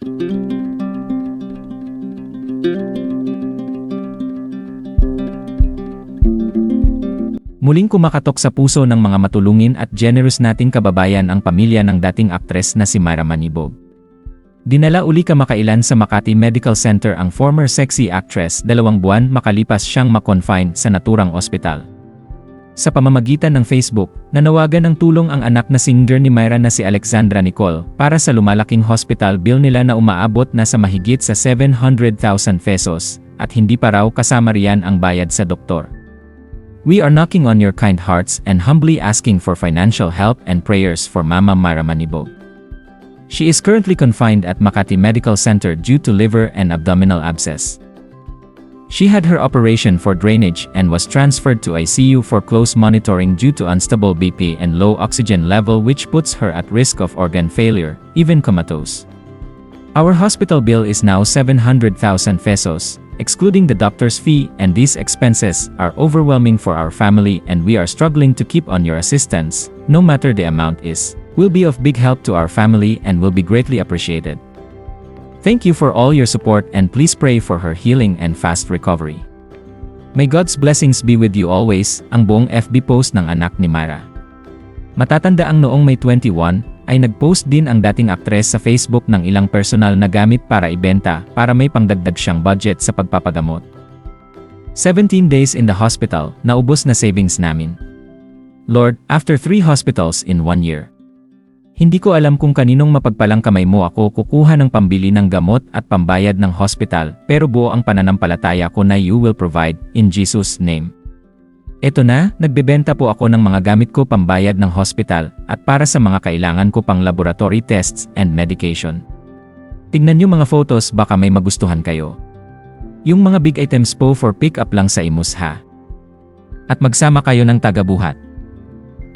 Muling kumakatok sa puso ng mga matulungin at generous nating kababayan ang pamilya ng dating aktres na si Mara Manibog. Dinala uli kamakailan sa Makati Medical Center ang former sexy actress dalawang buwan makalipas siyang makonfine sa naturang ospital. Sa pamamagitan ng Facebook, nanawagan ng tulong ang anak na singer ni Myra na si Alexandra Nicole para sa lumalaking hospital bill nila na umaabot na sa mahigit sa 700,000 pesos at hindi pa raw kasama riyan ang bayad sa doktor. We are knocking on your kind hearts and humbly asking for financial help and prayers for Mama Myra Manibog. She is currently confined at Makati Medical Center due to liver and abdominal abscess. She had her operation for drainage and was transferred to ICU for close monitoring due to unstable BP and low oxygen level which puts her at risk of organ failure, even comatose. Our hospital bill is now 700,000 pesos, excluding the doctor's fee, and these expenses are overwhelming for our family and we are struggling to keep on your assistance, no matter the amount is, will be of big help to our family and will be greatly appreciated. Thank you for all your support and please pray for her healing and fast recovery. May God's blessings be with you always, ang buong FB post ng anak ni Mara. Matatanda ang noong May 21, ay nag-post din ang dating aktres sa Facebook ng ilang personal na gamit para ibenta para may pangdagdag siyang budget sa pagpapagamot. 17 days in the hospital, naubos na savings namin. Lord, after 3 hospitals in 1 year. Hindi ko alam kung kaninong mapagpalang kamay mo ako kukuha ng pambili ng gamot at pambayad ng hospital, pero buo ang pananampalataya ko na you will provide, in Jesus' name. Eto na, nagbebenta po ako ng mga gamit ko pambayad ng hospital at para sa mga kailangan ko pang laboratory tests and medication. Tignan niyo mga photos baka may magustuhan kayo. Yung mga big items po for pick up lang sa imus ha. At magsama kayo ng tagabuhat.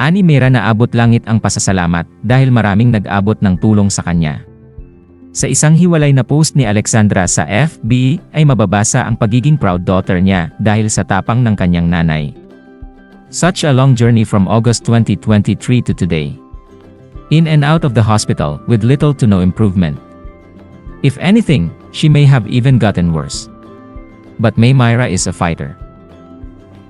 Ani Mera na abot langit ang pasasalamat dahil maraming nag-abot ng tulong sa kanya. Sa isang hiwalay na post ni Alexandra sa FB ay mababasa ang pagiging proud daughter niya dahil sa tapang ng kanyang nanay. Such a long journey from August 2023 to today. In and out of the hospital with little to no improvement. If anything, she may have even gotten worse. But May Myra is a fighter.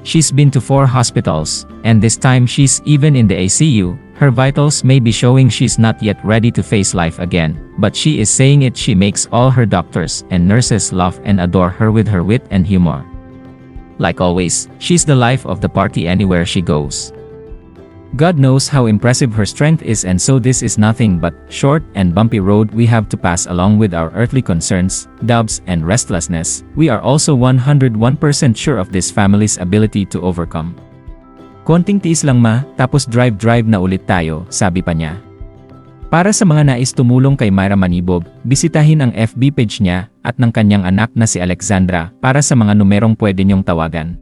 She's been to four hospitals, and this time she's even in the ICU. Her vitals may be showing she's not yet ready to face life again, but she is saying it she makes all her doctors and nurses love and adore her with her wit and humor. Like always, she's the life of the party anywhere she goes. God knows how impressive her strength is and so this is nothing but short and bumpy road we have to pass along with our earthly concerns, doubts and restlessness. We are also 101% sure of this family's ability to overcome. Konting tiis lang ma, tapos drive-drive na ulit tayo, sabi pa niya. Para sa mga nais tumulong kay Myra Manibog, bisitahin ang FB page niya at ng kanyang anak na si Alexandra para sa mga numerong pwede niyong tawagan.